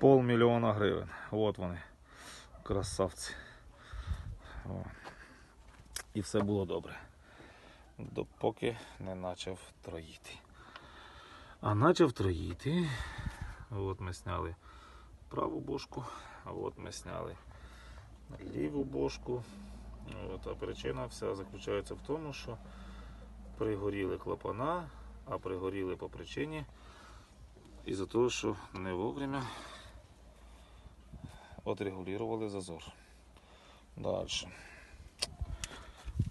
Полмільйона гривень. От вони. Красавці. О. І все було добре. Допоки не почав троїти. А почав троїти. От ми сняли праву бошку, а от ми сняли ліву бошку. От, а причина вся заключається в тому, що пригоріли клапана, а пригоріли по причині із-за того, що не вовремя отрегулювали зазор. Далі.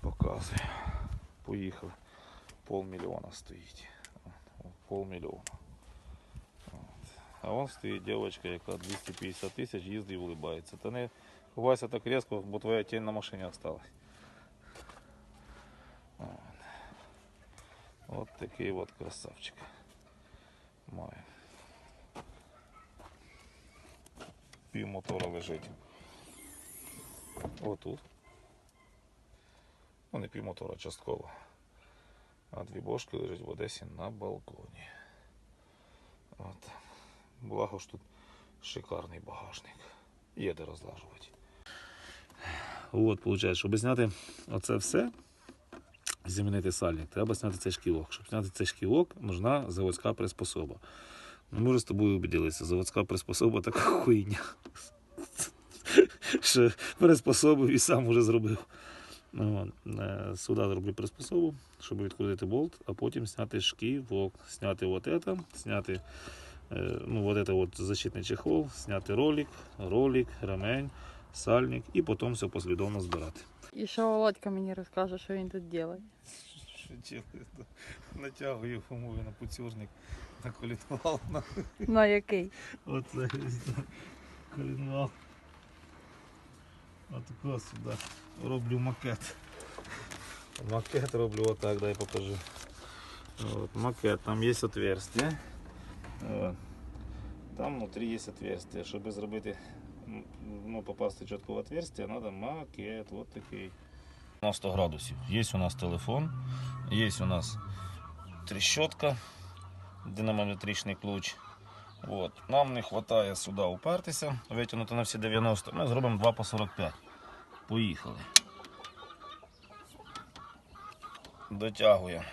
Показую. Поїхали. Полмільйона стоїть. Полмільйона. А вон стоїть дівчинка, яка 250 тисяч їздить і улибається. Та не ховайся так різко, бо твоя тінь на машині осталась. От. Такий от красавчик. Має. Пів мотора лежить. Отут. Ну, не пів мотора частково. А дві бошки лежать в Одесі на балконі. От. Благо ж тут шикарний багажник. Є де розлажувати. От, виходить, щоб зняти оце все, замінити сальник, треба зняти цей шкілок. Щоб зняти цей шкілок, нужна заводська приспособа. Ну, ми з тобою обіділися, заводська приспособа така хуйня. Що приспособив і сам уже зробив. Сюди зроблю приспособу, щоб відкрутити болт, а потім зняти шківок, зняти вот это, зняти е, ну, вот это вот защитний чехол, зняти ролик, ролик, ремень, сальник і потім все послідовно збирати. І що Володька мені розкаже, що він тут робить. Натягую умови на пуцюрник, на колінвал, на На який? оце колінвал. Отако сюди. Роблю макет. Макет роблю отак, дай покажу. От, макет, там є отверстие. От. Там внутрі є отверстие. Щоб зробити, м, ну, попасти чітко в отверстие, треба макет, от такий. 90 градусів. Є у нас телефон, є у нас тріщотка, динамометричний ключ. От. Нам не вистачає сюди упертися, витягнути на всі 90. Ми зробимо 2 по 45. Поїхали. Дотягуємо.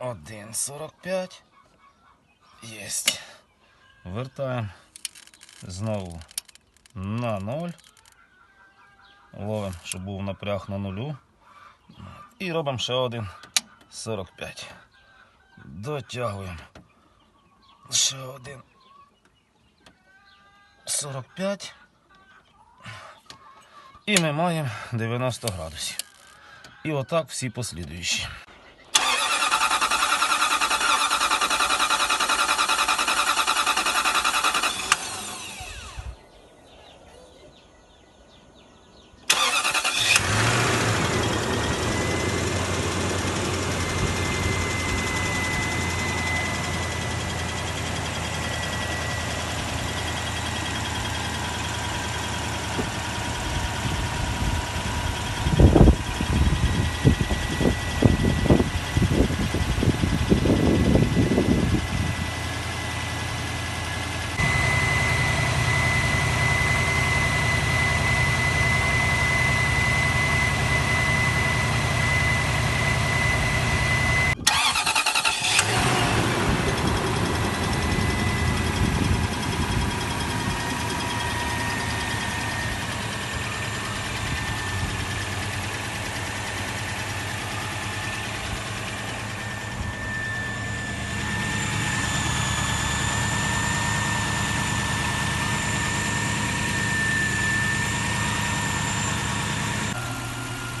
1,45. Єсть. Вертаємо знову на 0. Ловимо, щоб був напряг на нулю. І робимо ще один 45. Дотягуємо. Ще один 45. І ми маємо 90 градусів. І отак всі послідуючі.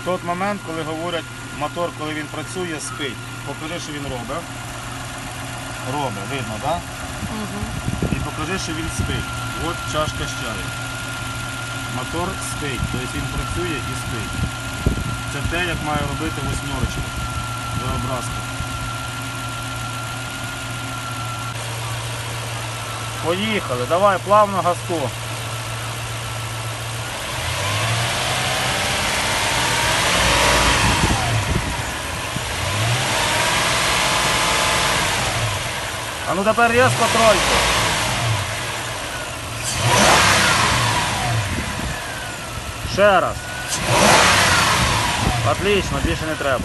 Тот момент, коли говорять, мотор, коли він працює, спить. Покажи, що він робить. Робить, видно, так? Да? Угу. І покажи, що він спить. От чашка з чаю. Мотор спить, тобто він працює і спить. Це те, як має робити восьмерочка. Виобразка. Поїхали, давай плавно газку. ну тепер різко тройку. Ще раз. Отлично, більше не треба.